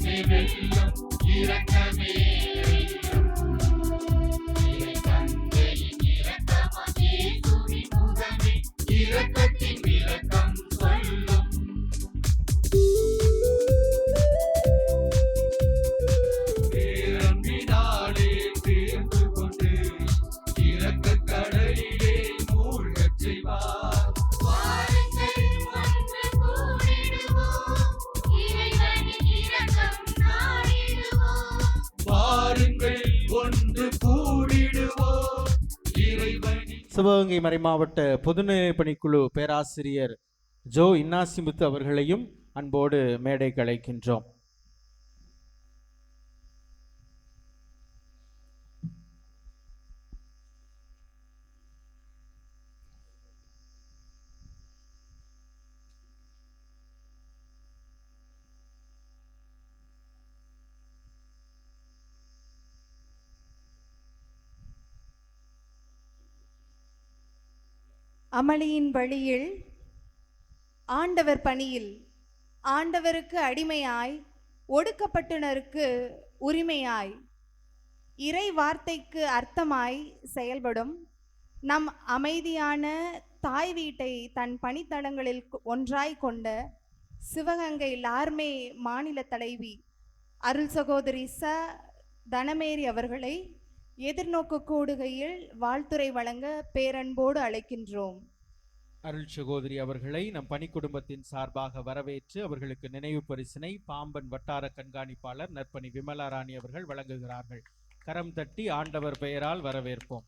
Gira Sivaganga மறைமாவட்ட பொதுநிலை பணிக்குழு பேராசிரியர் ஜோ இன்னாசிமுத்து அவர்களையும் அன்போடு மேடை கலைக்கின்றோம் அமளியின் வழியில் ஆண்டவர் பணியில் ஆண்டவருக்கு அடிமையாய் ஒடுக்கப்பட்டனருக்கு உரிமையாய் இறை வார்த்தைக்கு அர்த்தமாய் செயல்படும் நம் அமைதியான தாய் வீட்டை தன் பணித்தளங்களில் ஒன்றாய் கொண்ட சிவகங்கை லார்மே மாநில தலைவி அருள் சகோதரி ச. தனமேரி அவர்களை எதிர்நோக்கு கூடுகையில் வாழ்த்துரை வழங்க பேரன்போடு அழைக்கின்றோம். அருள் சகோதரி அவர்களை நம் பணி குடும்பத்தின் சார்பாக வரவேற்று அவர்களுக்கு நினைவு பரிசினை பாம்பன் வட்டார கண்காணிப்பாளர் நற்பணி விமலா ராணி அவர்கள் வழங்குகிறார்கள். கரம் தட்டி ஆண்டவர் பெயரால் வரவேற்போம்.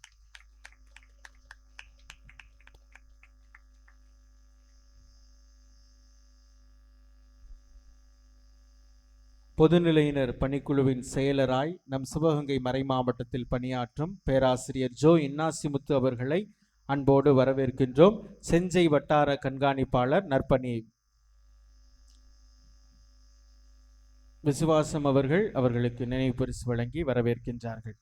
பொதுநிலையினர் பணிக்குழுவின் செயலராய் நம் சிவகங்கை மறை மாவட்டத்தில் பணியாற்றும் பேராசிரியர் ஜோ இன்னாசிமுத்து அவர்களை அன்போடு வரவேற்கின்றோம். செஞ்சை வட்டார கண்காணிப்பாளர் நற்பணி விசுவாசம் அவர்கள் அவர்களுக்கு நினைவு பரிசு வழங்கி வரவேற்கின்றார்கள்.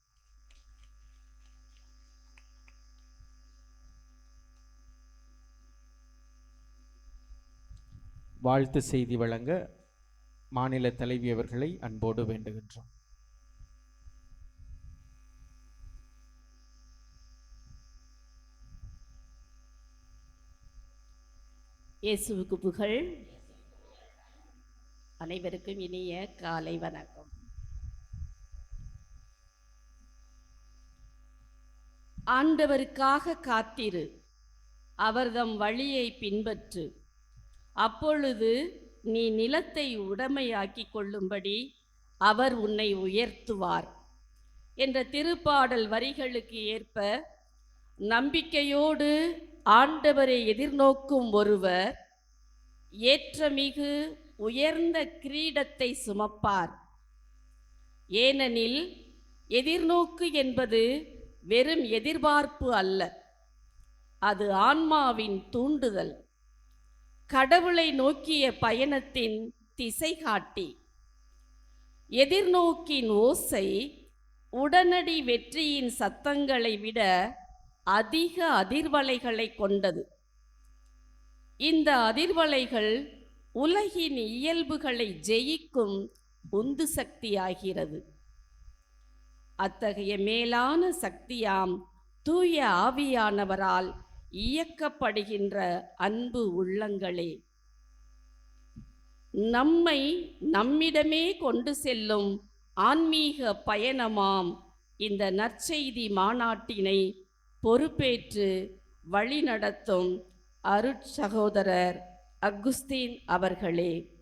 வாழ்த்து செய்தி வழங்க மாநில தலைவி அவர்களை அன்போடு வேண்டுகின்றோம். இயேசுவுக்கு புகழ். அனைவருக்கும் இனிய காலை வணக்கம். ஆண்டவருக்காக காத்திரு. அவர்தம் வழியை பின்பற்று. அப்பொழுது நீ நிலத்தை உடமையாக்கி கொள்ளும்படி அவர் உன்னை உயர்த்துவார். என்ற திருப்பாடல் வரிகளுக்கு ஏற்ப நம்பிக்கையோடு ஆண்டவரை எதிர்நோக்கும் ஒருவர் ஏற்றமிகு உயர்ந்த கிரீடத்தை சுமப்பார். ஏனெனில் எதிர்நோக்கு என்பது வெறும் எதிர்பார்ப்பு அல்ல அது ஆன்மாவின் தூண்டுதல். கடவுளை நோக்கிய பயணத்தின் திசை காட்டி எதிர்நோக்கின் ஓசை உடனடி வெற்றியின் சத்தங்களை விட அதிக அதிர்வலைகளை கொண்டது. இந்த அதிர்வலைகள் உலகின் இயல்புகளை ஜெயிக்கும் உந்து சக்தியாகிறது. அத்தகைய மேலான சக்தியாம் தூய ஆவியானவரால் இயக்கப்படுகின்ற அன்பு உள்ளங்களே. நம்மை நம்மிடமே கொண்டு செல்லும் ஆன்மீக பயணமாம் இந்த நற்செய்தி மாநாட்டினை பொறுப்பேற்று வழிநடத்தும் அருட்சகோதரர் அகுஸ்தீன் அவர்களே.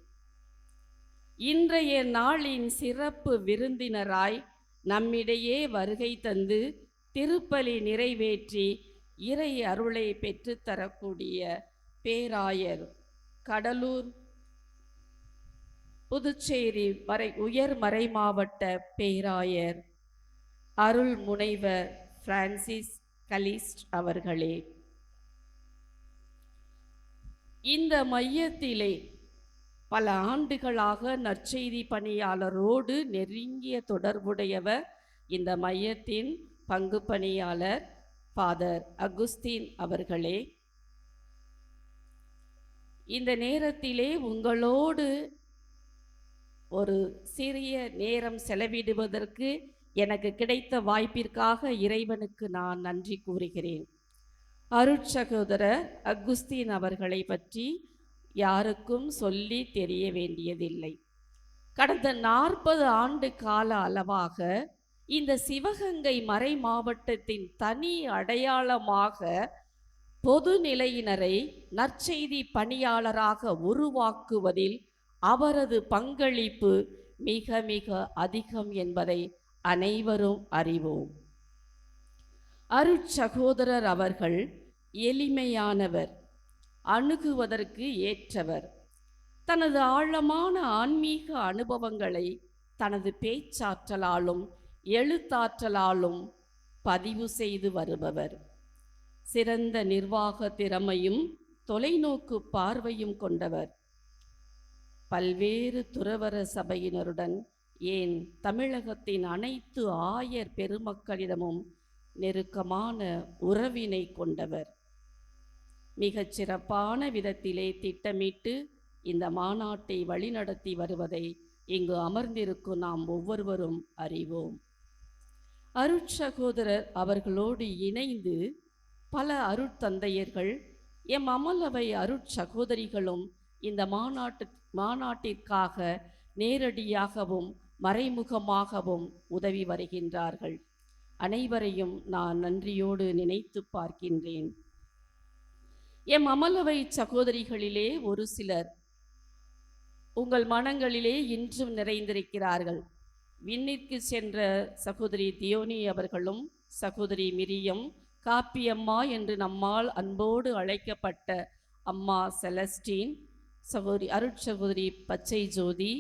இன்றைய நாளின் சிறப்பு விருந்தினராய் நம்மிடையே வருகை தந்து திருப்பலி நிறைவேற்றி இறை அருளை பெற்றுத்தரக்கூடிய பேராயர் கடலூர் புதுச்சேரி மறை உயர் மறை மாவட்ட பேராயர் அருள் முனைவர் பிரான்சிஸ் கலிஸ்ட் அவர்களே. இந்த மையத்திலே பல ஆண்டுகளாக நற்செய்தி பணியாளரோடு நெருங்கிய தொடர்புடையவர் இந்த மையத்தின் பங்கு பணியாளர் ஃபாதர் அகுஸ்தீன் அவர்களே இந்த நேரத்திலே உங்களோடு ஒரு சிறிய நேரம் செலவிடுவதற்கு எனக்கு கிடைத்த வாய்ப்பிற்காக இறைவனுக்கு நான் நன்றி கூறுகிறேன். அருட்சகோதரர் அகுஸ்தீன் அவர்களை பற்றி யாருக்கும் சொல்லி தெரிய வேண்டியதில்லை. கடந்த நாற்பது ஆண்டு கால அளவாக இந்த சிவகங்கை மறை மாவட்டத்தின் தனி அடையாளமாக பொது நிலையினரை நற்செய்தி பணியாளராக உருவாக்குவதில் அவரது பங்களிப்பு மிக மிக அதிகம் என்பதை அனைவரும் அறிவோம். அருட்சகோதரர் அவர்கள் எளிமையானவர் அணுகுவதற்கு ஏற்றவர். தனது ஆழமான ஆன்மீக அனுபவங்களை தனது பேச்சாற்றலாலும் எழுத்தாற்றலாலும் பதிவு செய்து வருபவர். சிறந்த நிர்வாக திறமையும் தொலைநோக்கு பார்வையும் கொண்டவர். பல்வேறு துறவர சபையினருடன் ஏன் தமிழகத்தின் அனைத்து ஆயர் பெருமக்களிடமும் நெருக்கமான உறவினை கொண்டவர். மிகச் சிறப்பான விதத்திலே திட்டமிட்டு இந்த மாநாட்டை வழிநடத்தி வருவதை இங்கு அமர்ந்திருக்கும் நாம் ஒவ்வொருவரும் அறிவோம். அருட்சகோதரர் அவர்களோடு இணைந்து பல அருட்தந்தையர்கள் எம் அமலவை அருட்சகோதரிகளும் இந்த மாநாட்டு மாநாட்டிற்காக நேரடியாகவும் மறைமுகமாகவும் உதவி வருகின்றார்கள். அனைவரையும் நான் நன்றியோடு நினைத்து பார்க்கின்றேன். எம் அமலவை சகோதரிகளிலே ஒரு சிலர் உங்கள் மனங்களிலே இன்றும் நிறைந்திருக்கிறார்கள். விண்ணிற்கு சென்ற சகோதரி தியோனி அவர்களும் சகோதரி மிரியம் காப்பியம்மா என்று நம்மால் அன்போடு அழைக்கப்பட்ட அம்மா செலஸ்டீன் சகோதரி அருட்சகோதரி பச்சை ஜோதி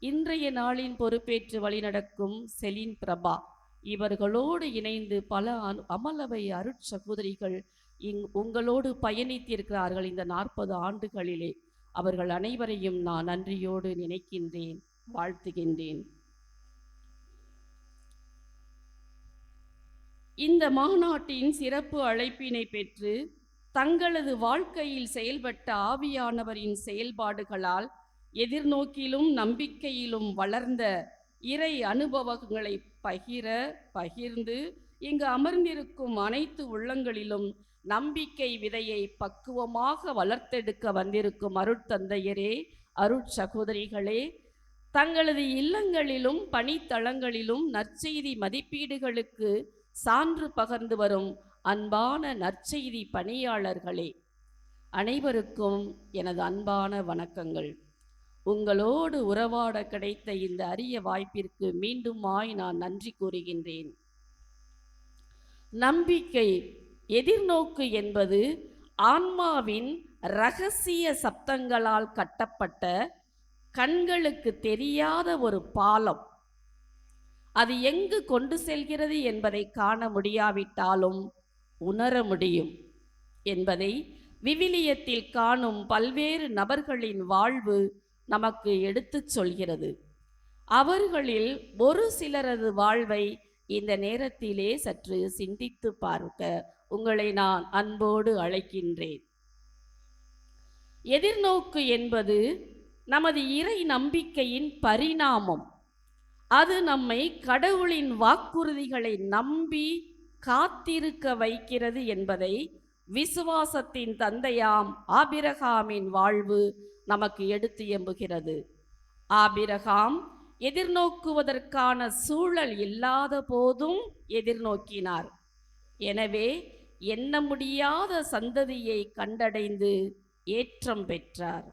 இன்றைய நாளின் பொறுப்பேற்று வழிநடக்கும் செலின் பிரபா. இவர்களோடு இணைந்து பல அமலவை அருட்சகோதரிகள் இங் உங்களோடு பயணித்திருக்கிறார்கள் இந்த நாற்பது ஆண்டுகளிலே. அவர்கள் அனைவரையும் நான் நன்றியோடு நினைக்கின்றேன் வாழ்த்துகின்றேன். இந்த மாநாட்டின் சிறப்பு அழைப்பினை பெற்று தங்களது வாழ்க்கையில் செயல்பட்ட ஆவியானவரின் செயல்பாடுகளால் எதிர்நோக்கிலும் நம்பிக்கையிலும் வளர்ந்த இறை அனுபவங்களை பகிர பகிர்ந்து இங்கு அமர்ந்திருக்கும் அனைத்து உள்ளங்களிலும் நம்பிக்கை விதையை பக்குவமாக வளர்த்தெடுக்க வந்திருக்கும் அருட்தந்தையரே அருட்சகோதரிகளே தங்களது இல்லங்களிலும் பணித்தளங்களிலும் நற்செய்தி மதிப்பீடுகளுக்கு சான்று பகர்ந்து வரும் அன்பான நற்செய்தி பணியாளர்களே அனைவருக்கும் எனது அன்பான வணக்கங்கள். உங்களோடு உறவாட கிடைத்த இந்த அரிய வாய்ப்பிற்கு மீண்டுமாய் நான் நன்றி கூறுகின்றேன். நம்பிக்கை எதிர்நோக்கு என்பது ஆன்மாவின் ரகசிய சப்தங்களால் கட்டப்பட்ட கண்களுக்கு தெரியாத ஒரு பாலம். அது எங்கு கொண்டு செல்கிறது என்பதை காண முடியாவிட்டாலும் உணர முடியும். என்பதை விவிலியத்தில் காணும் பல்வேறு நபர்களின் வாழ்வு நமக்கு எடுத்துச் சொல்கிறது. அவர்களில் ஒரு சிலரது வாழ்வை இந்த நேரத்திலே சற்று சிந்தித்து பார்க்க உங்களை நான் அன்போடு அழைக்கின்றேன். எதிர்நோக்கு என்பது நமது இறை நம்பிக்கையின் பரிணாமம். அது நம்மை கடவுளின் வாக்குறுதிகளை நம்பி காத்திருக்க வைக்கிறது என்பதை விசுவாசத்தின் தந்தையாம் ஆபிரகாமின் வாழ்வு நமக்கு எடுத்து எம்புகிறது. ஆபிரகாம் எதிர்நோக்குவதற்கான சூழல் இல்லாத போதும் எதிர்நோக்கினார். எனவே எண்ண முடியாத சந்ததியை கண்டடைந்து ஏற்றம் பெற்றார்.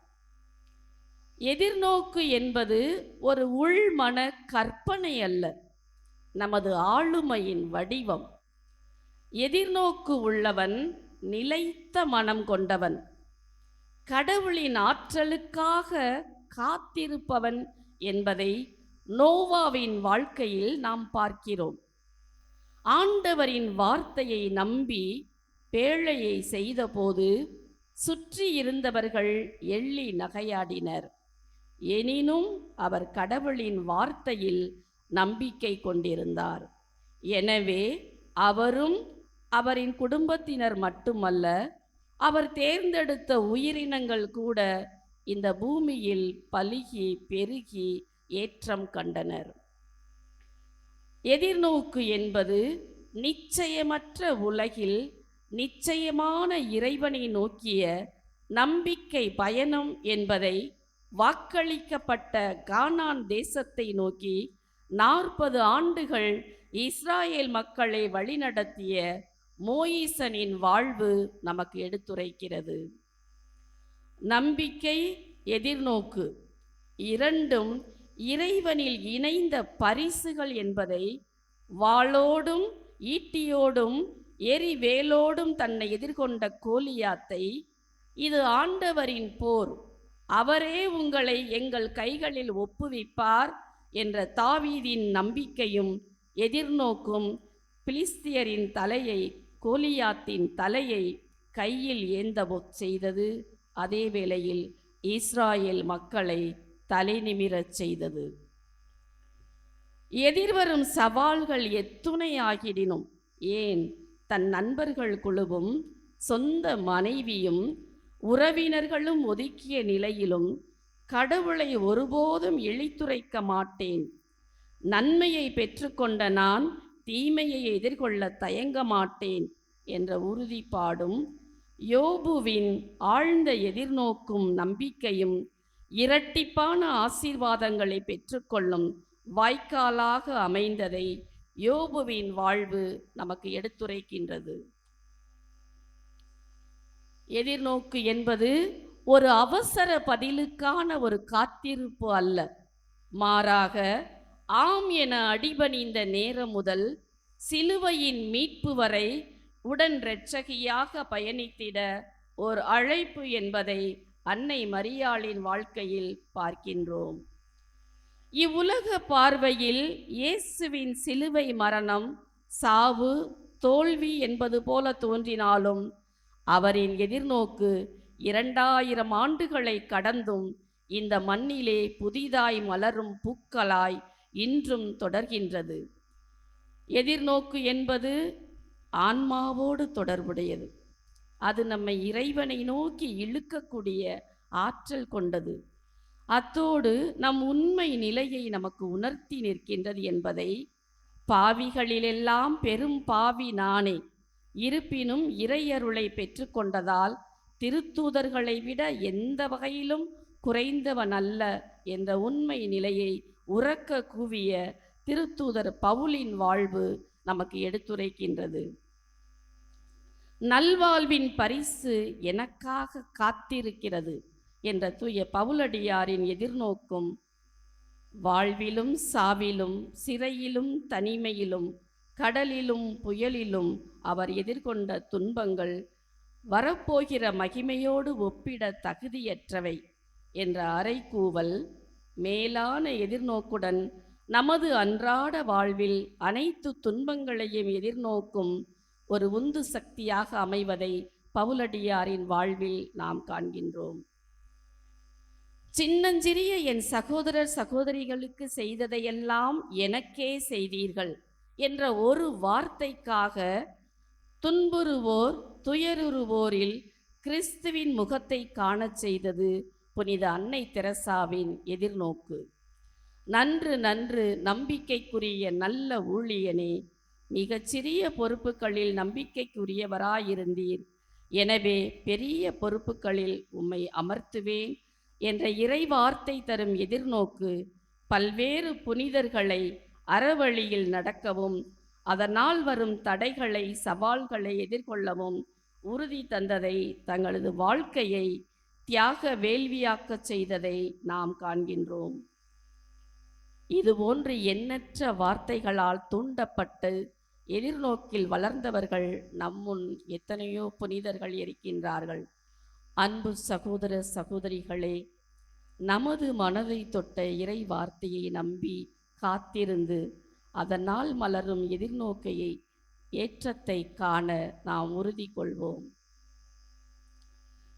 எதிர்நோக்கு என்பது ஒரு உள்மன கற்பனை அல்ல நமது ஆளுமையின் வடிவம். எதிர்நோக்கு உள்ளவன் நிலைத்த மனம் கொண்டவன். கடவுளின் ஆற்றலுக்காக காத்திருப்பவன் என்பதை நோவாவின் வாழ்க்கையில் நாம் பார்க்கிறோம். ஆண்டவரின் வார்த்தையை நம்பி பேழையை செய்தபோது சுற்றி இருந்தவர்கள் எள்ளி நகையாடினர். எனினும் அவர் கடவுளின் வார்த்தையில் நம்பிக்கை கொண்டிருந்தார். எனவே அவரும் அவரின் குடும்பத்தினர் மட்டுமல்ல அவர் தேர்ந்தெடுத்த உயிரினங்கள் கூட இந்த பூமியில் பலுகி பெருகி ஏற்றம் கண்டனர். எதிர்நோக்கு என்பது நிச்சயமற்ற உலகில் நிச்சயமான இறைவனை நோக்கிய நம்பிக்கை பயணம் என்பதை வாக்களிக்கப்பட்ட கானான் தேசத்தை நோக்கி நாற்பது ஆண்டுகள் இஸ்ராயேல் மக்களை வழிநடத்திய மோயிசனின் வாழ்வு நமக்கு எடுத்துரைக்கிறது. நம்பிக்கை எதிர்நோக்கு இரண்டும் இறைவனில் இணைந்த பரிசுகள் என்பதை வாளோடும் ஈட்டியோடும் எரிவேலோடும் தன்னை எதிர்கொண்ட கோலியாத்தை இது ஆண்டவரின் போர் அவரே உங்களை எங்கள் கைகளில் ஒப்புவிப்பார் என்ற தாவீதின் நம்பிக்கையும் எதிர்நோக்கும் பிலிஸ்தியரின் தலையை கோலியாத்தின் தலையை கையில் ஏந்தவோ செய்தது. அதே வேளையில் இஸ்ராயேல் மக்களை தலைநிமிரச் செய்தது. எதிர்வரும் சவால்கள் எத்துணை ஆகிடினும் ஏன் தன் நண்பர்கள் குழுவும் சொந்த மனைவியும் உறவினர்களும் ஒதுக்கிய நிலையிலும் கடவுளை ஒருபோதும் இழித்துரைக்க மாட்டேன். நன்மையை பெற்றுக்கொண்ட நான் தீமையை எதிர்கொள்ள தயங்க மாட்டேன் என்ற உறுதிப்பாடும் யோபுவின் ஆழ்ந்த எதிர்நோக்கும் நம்பிக்கையும் இரட்டிப்பான ஆசீர்வாதங்களை பெற்றுக்கொள்ளும் வாய்க்காலாக அமைந்ததை யோபுவின் வாழ்வு நமக்கு எடுத்துரைக்கின்றது. எதிர்நோக்கு என்பது ஒரு அவசர பதிலுக்கான ஒரு காத்திருப்பு அல்ல. மாறாக ஆம் என அடிபணிந்த நேரம் முதல் சிலுவையின் மீட்பு வரை உடன் இரட்சகியாக பயணித்திட ஒரு அழைப்பு என்பதை அன்னை மரியாளின் வாழ்க்கையில் பார்க்கின்றோம். இவ்வுலக பார்வையில் இயேசுவின் சிலுவை மரணம் சாவு தோல்வி என்பது போல தோன்றினாலும் அவரின் எதிர்நோக்கு இரண்டாயிரம் ஆண்டுகளை கடந்தும் இந்த மண்ணிலே புதிதாய் மலரும் பூக்களாய் இன்றும் தொடர்கின்றது. எதிர்நோக்கு என்பது ஆன்மாவோடு தொடர்புடையது. அது நம்மை இறைவனை நோக்கி இழுக்கக்கூடிய ஆற்றல் கொண்டது. அத்தோடு நம் உண்மை நிலையை நமக்கு உணர்த்தி நிற்கின்றது என்பதை பாவிகளிலெல்லாம் பெரும் பாவி நானே இருப்பினும் இறையருளை பெற்றுக்கொண்டதால் திருத்தூதர்களை விட எந்த வகையிலும் குறைந்தவன் அல்ல என்ற உண்மை நிலையை உறக்க கூவிய திருத்தூதர் பவுலின் வாழ்வு நமக்கு எடுத்துரைக்கின்றது. நல்வாழ்வின் பரிசு எனக்காக காத்திருக்கிறது என்ற தூய பவுலடியாரின் எதிர்நோக்கும் வாழ்விலும் சாவிலும் சிறையிலும் தனிமையிலும் கடலிலும் புயலிலும் அவர் எதிர்கொண்ட துன்பங்கள் வரப்போகிற மகிமையோடு ஒப்பிட தகுதியற்றவை என்ற அறைகூவல் மேலான எதிர்நோக்குடன் நமது அன்றாட வாழ்வில் அனைத்து துன்பங்களையும் எதிர்நோக்கும் ஒரு உந்து சக்தியாக அமைவதை பவுலடியாரின் வாழ்வில் நாம் காண்கின்றோம். சின்னஞ்சிறிய என் சகோதரர் சகோதரிகளுக்கு செய்ததையெல்லாம் எனக்கே செய்தீர்கள் என்ற ஒரு வார்த்தைக்காக துன்புறுவோர் துயருறுவோரில் கிறிஸ்துவின் முகத்தை காணச் செய்தது புனித அன்னை தெரசாவின் எதிர்நோக்கு. நன்று நன்று நம்பிக்கைக்குரிய நல்ல ஊழியனே மிகச்சிறிய பொறுப்புகளில் நம்பிக்கைக்குரியவராயிருந்தீர். எனவே பெரிய பொறுப்புகளில் உம்மை அமர்த்துவேன் என்ற இறைவார்த்தை தரும் எதிர்நோக்கு பல்வேறு புனிதர்களை அறவழியில் நடக்கவும் அதனால் வரும் தடைகளை சவால்களை எதிர்கொள்ளவும் உறுதி தந்ததை தங்களது வாழ்க்கையை தியாக வேள்வியாக்கச் செய்ததை நாம் காண்கின்றோம். இதுபோன்று எண்ணற்ற வார்த்தைகளால் தூண்டப்பட்டு எதிர்நோக்கில் வளர்ந்தவர்கள் நம்முன் எத்தனையோ புனிதர்கள் இருக்கின்றார்கள். அன்பு சகோதர சகோதரிகளே நமது மனதை தொட்ட இறை வார்த்தையை நம்பி காத்திருந்து அதனால் மலரும் எதிர்நோக்கையை ஏற்றத்தை காண நாம் உறுதி கொள்வோம்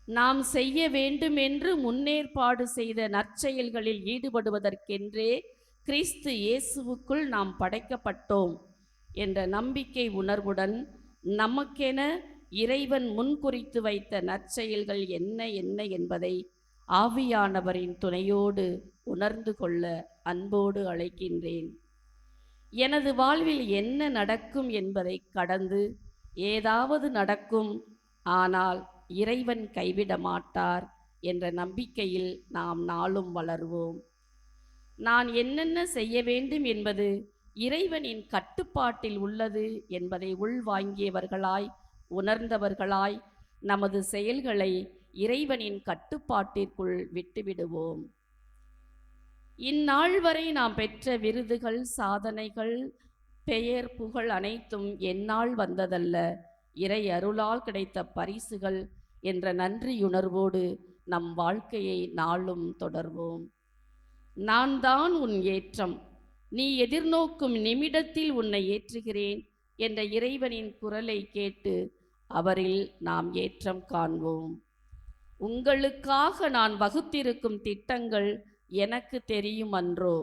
நாம் செய்ய வேண்டும் என்று முன்னேற்பாடு செய்த நற்செயல்களில் ஈடுபடுவதற்கென்றே கிறிஸ்து இயேசுவுக்குள் நாம் படைக்கப்பட்டோம் என்ற நம்பிக்கை உணர்வுடன் நமக்கென இறைவன் முன்குறித்து வைத்த நற்செயல்கள் என்ன என்ன என்பதை ஆவியானவரின் துணையோடு உணர்ந்து கொள்ள அன்போடு அழைக்கின்றேன். எனது வாழ்வில் என்ன நடக்கும் என்பதை கடந்து ஏதாவது நடக்கும் ஆனால் இறைவன் கைவிட மாட்டார் என்ற நம்பிக்கையில் நாம் நாளும் வளர்வோம். நான் என்னென்ன செய்ய வேண்டும் என்பது இறைவனின் கட்டுப்பாட்டில் உள்ளது என்பதை உள்வாங்கியவர்களாய் உணர்ந்தவர்களாய் நமது செயல்களை இறைவனின் கட்டுப்பாட்டிற்குள் விட்டுவிடுவோம். இந்நாள் வரை நாம் பெற்ற விருதுகள் சாதனைகள் பெயர் புகழ் அனைத்தும் என்னால் வந்ததல்ல. இறை அருளால் கிடைத்த பரிசுகள் என்ற நன்றியுணர்வோடு நம் வாழ்க்கையை நாளும் தொடர்வோம். நான் தான் உன் ஏற்றம். நீ எதிர்நோக்கும் நிமிடத்தில் உன்னை ஏற்றுகிறேன் என்ற இறைவனின் குரலை கேட்டு அவரில் நாம் ஏற்றம் காண்போம். உங்களுக்காக நான் வகுத்திருக்கும் திட்டங்கள் எனக்கு தெரியும் அன்றோ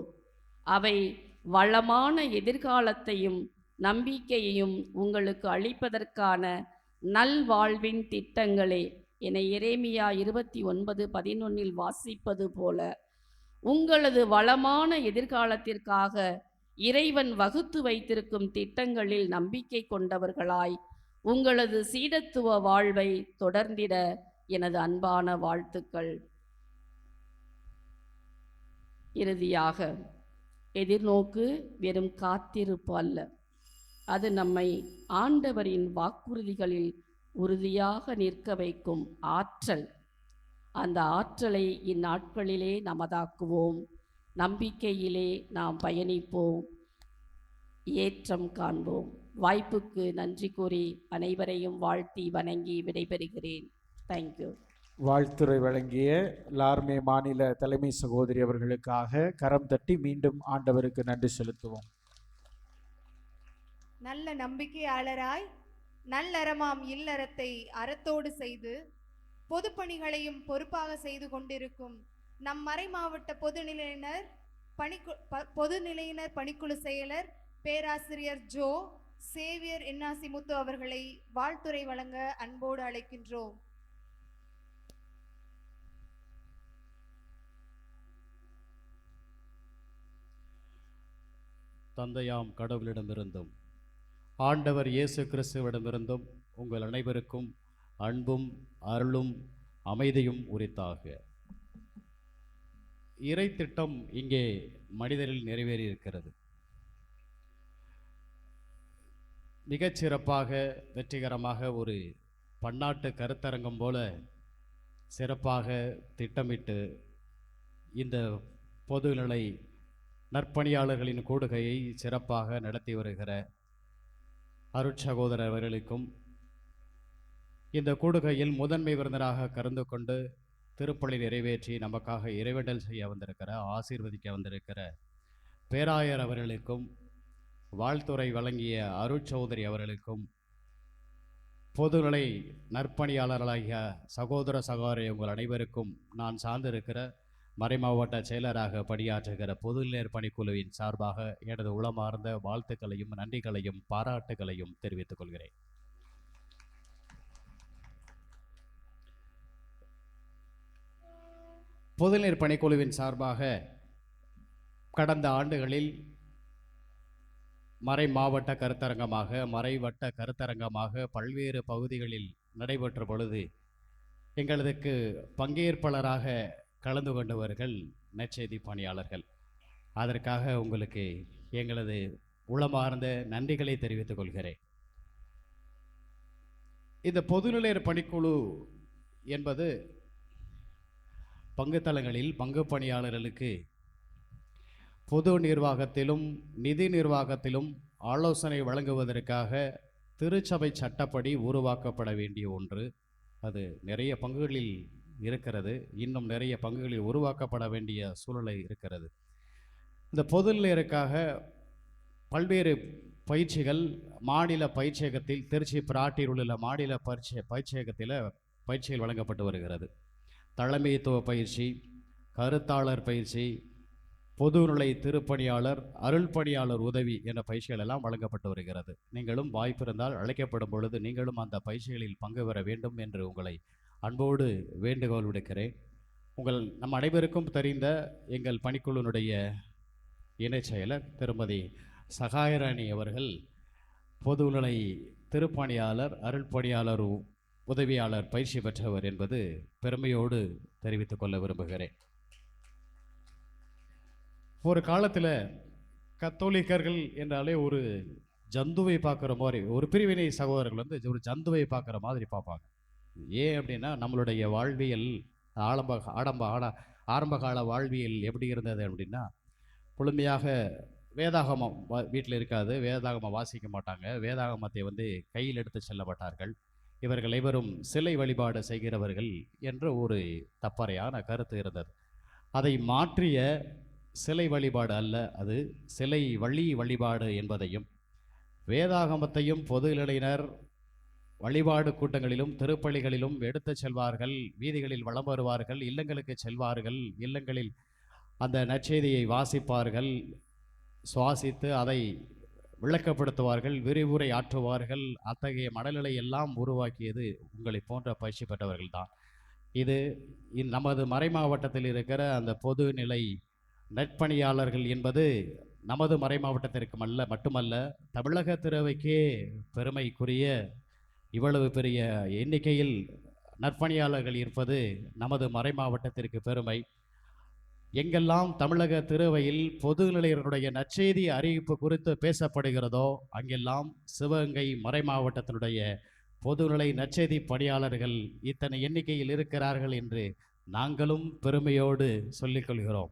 அவை வளமான எதிர்காலத்தையும் நம்பிக்கையையும் உங்களுக்கு அளிப்பதற்கான நல்வாழ்வின் திட்டங்களே. என இறைமியா இருபத்தி ஒன்பது பதினொன்னில் வாசிப்பது போல உங்களது வளமான எதிர்காலத்திற்காக இறைவன் வகுத்து வைத்திருக்கும் திட்டங்களில் நம்பிக்கை கொண்டவர்களாய் உங்களது சீடத்துவ வாழ்வை தொடர்ந்திட எனது அன்பான வாழ்த்துக்கள். இறுதியாக எதிர்நோக்கு வெறும் காத்திருப்பு அல்ல. அது நம்மை ஆண்டவரின் வாக்குறுதிகளில் உறுதியாக நிற்க வைக்கும் ஆற்றல். அந்த ஆற்றலை இந்நாட்களிலே நமதாக்குவோம். நம்பிக்கையிலே நாம் பயணிப்போம். ஏற்றம் காண்போம். வாய்ப்புக்கு நன்றி கூறி அனைவரையும் வாழ்த்தி வணங்கி விடைபெறுகிறேன். தேங்க்யூ வாழ்த்துரை வழங்கிய லார்மே மாநில தலைமை சகோதரி அவர்களுக்காக கரம் தட்டி மீண்டும் ஆண்டவருக்கு நன்றி செலுத்துவோம். நல்ல நம்பிக்கையாளராய் நல்லறமாம் இல்லறத்தை அறத்தோடு செய்து பொதுப்பணிகளையும் பொறுப்பாக செய்து கொண்டிருக்கும் நம் மறை மாவட்ட பொதுநிலையினர் பணிக்கு ப- பொதுநிலையினர் பணிக்குழு செயலர் பேராசிரியர் ஜோ சேவியர் என்னாசிமுத்து அவர்களை வாழ்த்துரை வழங்க அன்போடு அழைக்கின்றோம். தந்தையாம் கடவுளிடமிருந்தும் ஆண்டவர் இயேசு கிறிஸ்துவிடமிருந்தும் உங்கள் அனைவருக்கும் அன்பும் அருளும் அமைதியும் உரித்தாக. இறை திட்டம் இங்கே மனிதரில் நிறைவேறியிருக்கிறது. மிகச் சிறப்பாக வெற்றிகரமாக ஒரு பன்னாட்டு கருத்தரங்கம் போல சிறப்பாக திட்டமிட்டு இந்த பொதுநிலை நற்பணியாளர்களின் கூடுகையை சிறப்பாக நடத்தி வருகிற அருட்சகோதரர் அவர்களுக்கும் இந்த கூடுகையில் முதன்மை விருந்தராக கலந்து கொண்டு திருப்பலி நிறைவேற்றி நமக்காக இறைவேண்டல் செய்ய வந்திருக்கிற ஆசீர்வதிக்க வந்திருக்கிற பேராயர் அவர்களுக்கும் வாழ்த்துறை வழங்கிய அருட்சௌதரி அவர்களுக்கும் பொதுநிலை நற்பணியாளர்களாகிய சகோதர சகோதரி உங்கள் அனைவருக்கும் நான் சார்ந்திருக்கிற மறைமாவட்ட செயலராக பணியாற்றுகிற பொதுநேர் பணிக்குழுவின் சார்பாக எனது உளமார்ந்த வாழ்த்துக்களையும் நன்றிகளையும் பாராட்டுகளையும் தெரிவித்துக் கொள்கிறேன். பொதுநேர் பணிக்குழுவின் சார்பாக கடந்த ஆண்டுகளில் மறை மாவட்ட கருத்தரங்கமாக மறைவட்ட கருத்தரங்கமாக பல்வேறு பகுதிகளில் நடைபெற்ற பொழுது எங்களதுக்கு பங்கேற்பாளராக கலந்து கொண்டவர்கள் நற்செய்தி பணியாளர்கள். அதற்காக உங்களுக்கு எங்களது உளமார்ந்த நன்றிகளை தெரிவித்துக் கொள்கிறேன். இந்த பொதுநிலையர் பணிக்குழு என்பது பங்குத்தளங்களில் பங்கு பணியாளர்களுக்கு பொது நிர்வாகத்திலும் நிதி நிர்வாகத்திலும் ஆலோசனை வழங்குவதற்காக திருச்சபை சட்டப்படி உருவாக்கப்பட வேண்டிய ஒன்று. அது நிறைய பங்குகளில் இருக்கிறது. இன்னும் நிறைய பங்குகளில் உருவாக்கப்பட வேண்டிய சூழ்நிலை இருக்கிறது. இந்த பொதுநிலையருக்காக பல்வேறு பயிற்சிகள் மாநில பயிற்சியகத்தில் திருச்சி பிராட்டியில் உள்ள மாநில பயிற்சி பயிற்சியகத்தில் பயிற்சிகள் வழங்கப்பட்டு வருகிறது. தலைமைத்துவ பயிற்சி கருத்தாளர் பயிற்சி பொதுநிலை திருப்பணியாளர் அருள் பணியாளர் உதவி என்ற பயிற்சிகள் எல்லாம் வழங்கப்பட்டு வருகிறது. நீங்களும் வாய்ப்பு இருந்தால் அழைக்கப்படும் பொழுது நீங்களும் அந்த பயிற்சிகளில் பங்கு பெற வேண்டும் என்று உங்களை அன்போடு வேண்டுகோள் விடுக்கிறேன். உங்கள் நம் அனைவருக்கும் தெரிந்த எங்கள் பணிக்குழுனுடைய இணைச் செயலர் திருமதி சகாயராணி அவர்கள் பொதுநிலை திருப்பணியாளர் அருள்பணியாளர் உதவியாளர் பயிற்சி பெற்றவர் என்பது பெருமையோடு தெரிவித்துக் கொள்ள விரும்புகிறேன். ஒரு காலத்தில் கத்தோலிக்கர்கள் என்றாலே ஒரு ஜந்துவை பார்க்குற மாதிரி ஒரு பிரிவினை சகோதரர்கள் வந்து ஒரு ஜந்துவை பார்க்குற மாதிரி பார்ப்பாங்க. ஏன் அப்படின்னா நம்மளுடைய வாழ்வியல் ஆரம்ப ஆடம்ப ஆட ஆரம்பகால வாழ்வியல் எப்படி இருந்தது அப்படின்னா முழுமையாக வேதாகமம் வீட்டில் இருக்காது வேதாகமம் வாசிக்க மாட்டாங்க. வேதாகமத்தை வந்து கையில் எடுத்து செல்ல மாட்டார்கள் இவர்கள் இவரும் சிலை வழிபாடு செய்கிறவர்கள் என்ற ஒரு தப்பறையான கருத்து இருந்தது. அதை மாற்றிய சிலை வழிபாடு அல்ல அது சிலை வழி வழிபாடு என்பதையும் வேதாகமத்தையும் பொது இளைஞர் வழிபாடு கூட்டங்களிலும் திருப்பள்ளிகளிலும் எடுத்துச் செல்வார்கள் வீதிகளில் வலம் வருவார்கள் இல்லங்களுக்கு செல்வார்கள் இல்லங்களில் அந்த நற்செய்தியை வாசிப்பார்கள் சுவாசித்து அதை விளக்கப்படுத்துவார்கள் விரிவுரை ஆற்றுவார்கள். அத்தகைய மனநிலை எல்லாம் உருவாக்கியது உங்களை போன்ற பயிற்சி பெற்றவர்கள்தான். இது இந் நமது மறை மாவட்டத்தில் இருக்கிற அந்த பொதுநிலை நற்பணியாளர்கள் என்பது நமது மறை மாவட்டத்திற்கு அல்ல மட்டுமல்ல தமிழக திறவைக்கே பெருமைக்குரிய இவ்வளவு பெரிய எண்ணிக்கையில் நற்பணியாளர்கள் இருப்பது நமது மறை மாவட்டத்திற்கு பெருமை. எங்கெல்லாம் தமிழக திருவையில் பொதுநிலையருடைய நற்செய்தி அறிவிப்பு குறித்து பேசப்படுகிறதோ அங்கெல்லாம் சிவகங்கை மறை மாவட்டத்தினுடைய பொதுநிலை நற்செய்தி பணியாளர்கள் இத்தனை எண்ணிக்கையில் இருக்கிறார்கள் என்று நாங்களும் பெருமையோடு சொல்லிக்கொள்கிறோம்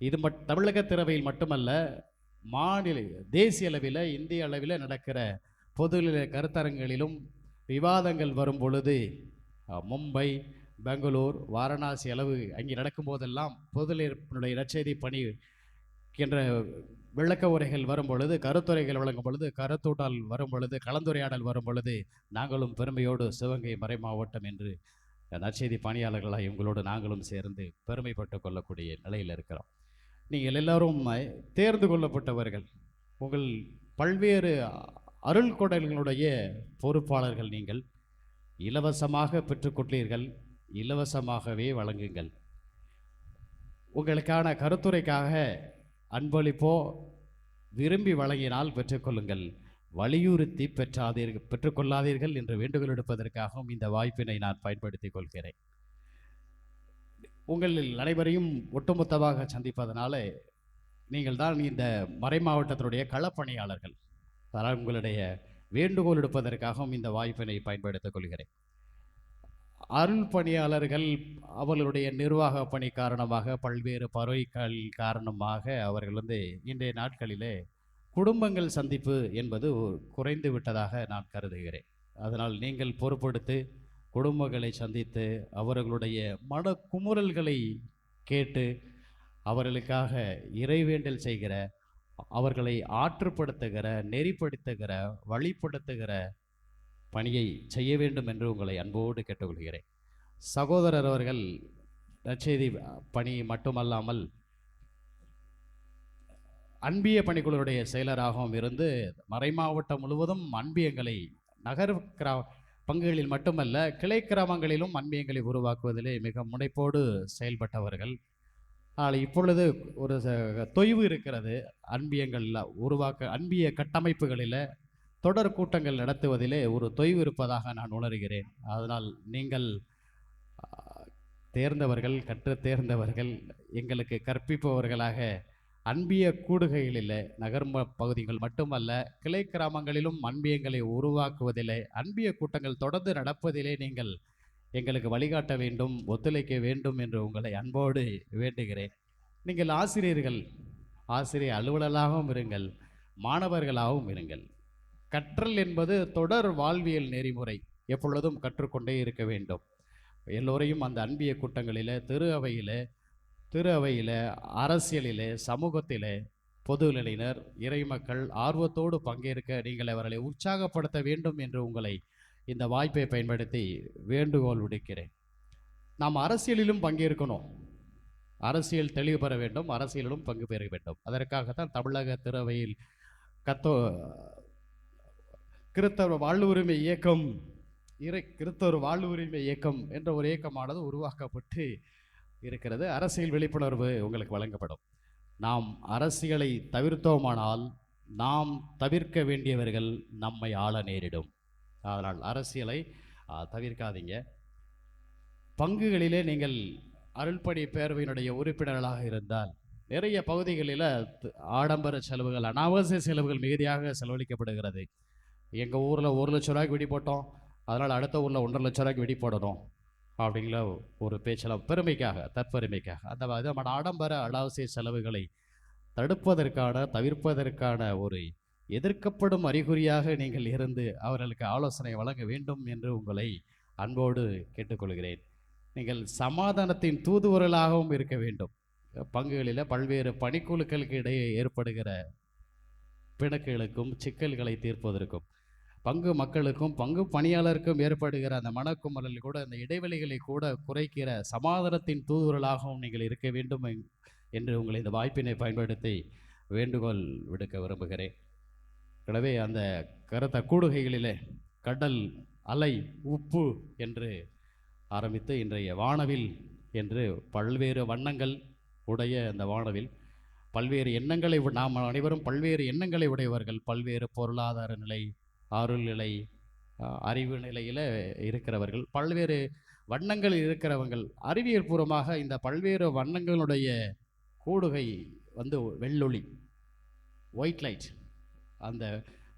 இது மட் தமிழக திறவையில் மட்டுமல்ல மாநில தேசிய அளவில் இந்திய அளவில் நடக்கிற பொதுநிலை கருத்தரங்களிலும் விவாதங்கள் வரும் பொழுது மும்பை பெங்களூர் வாரணாசி அளவு அங்கே நடக்கும்போதெல்லாம் பொதுநிலையினுடைய நற்செய்தி பணி என்ற விளக்க உரைகள் வரும் பொழுது கருத்துரைகள் வழங்கும் பொழுது கருத்தூட்டல் வரும் பொழுது கலந்துரையாடல் வரும் பொழுது நாங்களும் பெருமையோடு சிவகங்கை மறை மாவட்டம் என்று நற்செய்தி பணியாளர்களாக உங்களோடு நாங்களும் சேர்ந்து பெருமைப்பட்டு கொள்ளக்கூடிய நிலையில் இருக்கிறோம். நீங்கள் எல்லாரும் தேர்ந்து கொள்ளப்பட்டவர்கள். உங்கள் பல்வேறு அருள்கொடல்களுடைய பொறுப்பாளர்கள் நீங்கள் இலவசமாக பெற்றுக்கொண்டீர்கள் இலவசமாகவே வழங்குங்கள். உங்களுக்கான கருத்துரைக்காக அன்பளிப்போ விரும்பி வழங்கினால் பெற்றுக்கொள்ளுங்கள். வலியுறுத்தி பெற்றாதீர்கள் பெற்றுக்கொள்ளாதீர்கள் என்று வேண்டுகோள் எடுப்பதற்காகவும் இந்த வாய்ப்பினை நான் பயன்படுத்திக் கொள்கிறேன். உங்களில் அனைவரையும் ஒட்டுமொத்தமாக சந்திப்பதனால நீங்கள் தான் இந்த மறை மாவட்டத்தினுடைய களப்பணியாளர்கள். அதனால் உங்களுடைய வேண்டுகோள் எடுப்பதற்காகவும் இந்த வாய்ப்பினை பயன்படுத்திக் கொள்கிறேன். அருள் பணியாளர்கள் அவர்களுடைய நிர்வாக பணி காரணமாக பல்வேறு பறவைகள் காரணமாக அவர்கள் வந்து இன்றைய நாட்களிலே குடும்பங்கள் சந்திப்பு என்பது குறைந்து விட்டதாக நான் கருதுகிறேன். அதனால் நீங்கள் பொறுப்படுத்து குடும்பங்களை சந்தித்து அவர்களுடைய மன குமுறல்களை கேட்டு அவர்களுக்காக இறைவேண்டல் செய்கிற அவர்களை ஆற்றுப்படுத்துகிற நெறிப்படுத்துகிற வழிப்படுத்துகிற பணியை செய்ய வேண்டும் என்று உங்களை அன்போடு கேட்டுக்கொள்கிறேன். சகோதரர் அவர்கள் நற்செய்தி பணி மட்டுமல்லாமல் அன்பிய பணிக்குழுவுடைய செயலராகவும் இருந்து மறைமாவட்டம் முழுவதும் அன்பியங்களை நகர் கிரா பங்குகளில் மட்டுமல்ல கிளை கிராமங்களிலும் அன்பியங்களை உருவாக்குவதிலே மிக முனைப்போடு செயல்பட்டவர்கள். ஆனால் இப்பொழுது ஒரு ச- தொய்வு இருக்கிறது. அன்பியங்கள் உருவாக்க அன்பிய கட்டமைப்புகளில் தொடர் கூட்டங்கள் நடத்துவதிலே ஒரு தொய்வு இருப்பதாக நான் உணர்கிறேன். அதனால் நீங்கள் தேர்ந்தவர்கள் கற்று தேர்ந்தவர்கள் எங்களுக்கு கற்பிப்பவர்களாக அன்பிய கூடுகைகளில் நகர்ம பகுதிகள் மட்டுமல்ல கிளை கிராமங்களிலும் அன்பியங்களை உருவாக்குவதிலே அன்பிய கூட்டங்கள் தொடர்ந்து நடப்பதிலே நீங்கள் எங்களுக்கு வழிகாட்ட வேண்டும் ஒத்துழைக்க வேண்டும் என்று உங்களை அன்போடு வேண்டுகிறேன். நீங்கள் ஆசிரியர்கள் ஆசிரியர் அலுவலராகவும் இருங்கள் மாணவர்களாகவும் இருங்கள். கற்றல் என்பது தொடர் வாழ்வியல் நெறிமுறை எப்பொழுதும் கற்றுக்கொண்டே இருக்க வேண்டும். எல்லோரையும் அந்த அன்பிய கூட்டங்களில் திரு அவையில் திரு அவையில் அரசியலிலே சமூகத்திலே பொதுநிலையினர் இறைமக்கள் ஆர்வத்தோடு பங்கேற்க நீங்கள் அவர்களை உற்சாகப்படுத்த வேண்டும் என்று உங்களை இந்த வாய்ப்பை பயன்படுத்தி வேண்டுகோள் விடுக்கிறேன். நாம் அரசியலிலும் பங்கேற்கணும். அரசியல் தெளிவு பெற வேண்டும் அரசியலிலும் பங்கு பெற வேண்டும். அதற்காகத்தான் தமிழக திறவையில் கத்தோ கிறித்தவ வாழ்வுரிமை இயக்கம் இறை கிறித்தவர் வாழ்வுரிமை இயக்கம் என்ற ஒரு இயக்கமானது உருவாக்கப்பட்டு இருக்கிறது. அரசியல் விழிப்புணர்வு உங்களுக்கு வழங்கப்படும். நாம் அரசியலை தவிர்த்தோமானால் நாம் தவிர்க்க வேண்டியவர்கள் நம்மை ஆள நேரிடும். அதனால் அரசியலை தவிர்க்காதீங்க. பங்குகளிலே நீங்கள் அருள்பணி பேரவையினுடைய உறுப்பினர்களாக இருந்தால் நிறைய பகுதிகளில் ஆடம்பர செலவுகள் அனாவசிய செலவுகள் மிகுதியாக செலவழிக்கப்படுகிறது. எங்கள் ஊரில் ஒரு லட்ச ரூபாய்க்கு வெடி போட்டோம் அதனால் அடுத்த ஊரில் ஒன்றரை லட்ச ரூபாய்க்கு வெடி போடணும் அப்படிங்கிற ஒரு பேச்சில் பெருமைக்காக தற்பெருமைக்காக. அந்த விதமான ஆடம்பர அனாவசிய செலவுகளை தடுப்பதற்கான தவிர்ப்பதற்கான ஒரு எதிர்க்கப்படும் அறிகுறியாக நீங்கள் இருந்து அவர்களுக்கு ஆலோசனை வழங்க வேண்டும் என்று உங்களை அன்போடு கேட்டுக்கொள்கிறேன். நீங்கள் சமாதானத்தின் தூதுவர்களாகவும் இருக்க வேண்டும். பங்குகளில் பல்வேறு பணிக்குழுக்களுக்கு இடையே ஏற்படுகிற பிணக்குகளுக்கும் சிக்கல்களை தீர்ப்பதற்கும் பங்கு மக்களுக்கும் பங்கு பணியாளருக்கும் ஏற்படுகிற அந்த மனக்குமரல் கூட அந்த இடைவெளிகளை கூட குறைக்கிற சமாதானத்தின் தூதுவர்களாகவும் நீங்கள் இருக்க வேண்டும் என்று உங்களை இந்த வாய்ப்பினை பயன்படுத்தி வேண்டுகோள் விடுக்க விரும்புகிறேன். எனவே அந்த கருத்த கூடுகைகளிலே கடல் அலை உப்பு என்று ஆரம்பித்து இன்றைய வானவில் என்று பல்வேறு வண்ணங்கள் உடைய அந்த வானவில் பல்வேறு எண்ணங்களை நாம் அனைவரும் பல்வேறு எண்ணங்களை உடையவர்கள். பல்வேறு பொருளாதார நிலை அருள் நிலை அறிவு நிலையில் இருக்கிறவர்கள். பல்வேறு வண்ணங்கள் இருக்கிறவங்கள். அறிவியல் பூர்வமாக இந்த பல்வேறு வண்ணங்களுடைய கூடுகை வந்து வெள்ளொளி ஒயிட் லைட் அந்த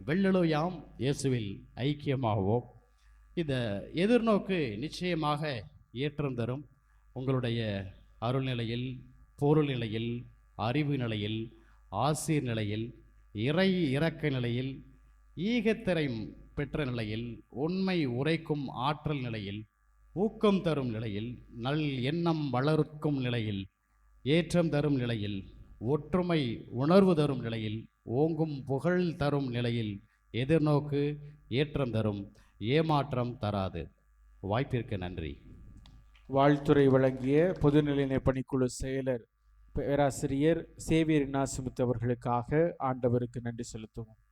வெள்ளலோயாம் இயேசுவில் ஐக்கியமாவோம் இந்த எதிர்நோக்கு நிச்சயமாக ஏற்றம் தரும். உங்களுடைய அருள் நிலையில் பொருள் நிலையில் அறிவு நிலையில் ஆசீர் நிலையில் இறை இறக்க நிலையில் ஈகத்திரை பெற்ற நிலையில் உண்மை உரைக்கும் ஆற்றல் நிலையில் ஊக்கம் தரும் நிலையில் நல் எண்ணம் வளர்க்கும் நிலையில் ஏற்றம் தரும் நிலையில் ஒற்றுமை உணர்வு தரும் நிலையில் ஓங்கும் புகழ் தரும் நிலையில் எதிர்நோக்கு ஏற்றம் தரும் ஏமாற்றம் தராது. வாய்ப்பிற்கு நன்றி. வாழ்த்துறை வழங்கிய பொதுநிலையினை பணிக்குழு செயலர் பேராசிரியர் சேவியர் இன்னாசிமுத்து அவர்களுக்காக ஆண்டவருக்கு நன்றி செலுத்துவோம்.